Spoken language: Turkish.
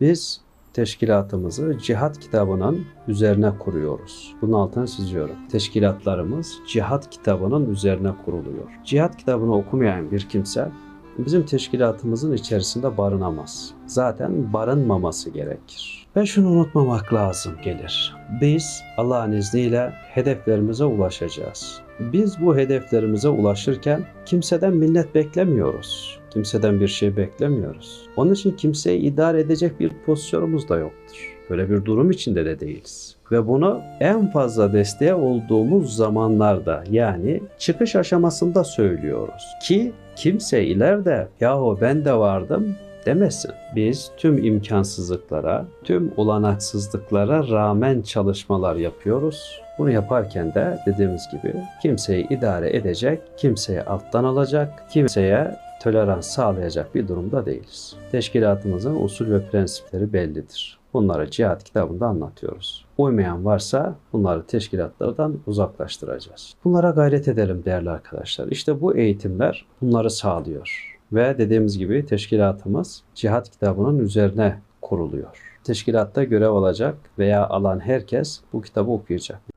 Biz teşkilatımızı cihat kitabının üzerine kuruyoruz. Bunun altını çiziyorum. Teşkilatlarımız cihat kitabının üzerine kuruluyor. Cihat kitabını okumayan bir kimse bizim teşkilatımızın içerisinde barınamaz. Zaten barınmaması gerekir. Ve şunu unutmamak lazım gelir. Biz Allah'ın izniyle hedeflerimize ulaşacağız. Biz bu hedeflerimize ulaşırken kimseden minnet beklemiyoruz. Kimseden bir şey beklemiyoruz. Onun için kimseyi idare edecek bir pozisyonumuz da yoktur. Böyle bir durum içinde de değiliz. Ve bunu en fazla desteğe olduğumuz zamanlarda yani çıkış aşamasında söylüyoruz. Ki kimse ileride yahu ben de vardım demesin. Biz tüm imkansızlıklara, tüm olanaksızlıklara rağmen çalışmalar yapıyoruz. Bunu yaparken de dediğimiz gibi kimseyi idare edecek, kimseyi alttan alacak, kimseye tolerans sağlayacak bir durumda değiliz. Teşkilatımızın usul ve prensipleri bellidir. Bunları cihat kitabında anlatıyoruz. Uymayan varsa bunları teşkilatlardan uzaklaştıracağız. Bunlara gayret edelim değerli arkadaşlar. İşte bu eğitimler bunları sağlıyor. Ve dediğimiz gibi teşkilatımız cihat kitabının üzerine kuruluyor. Teşkilatta görev alacak veya alan herkes bu kitabı okuyacak.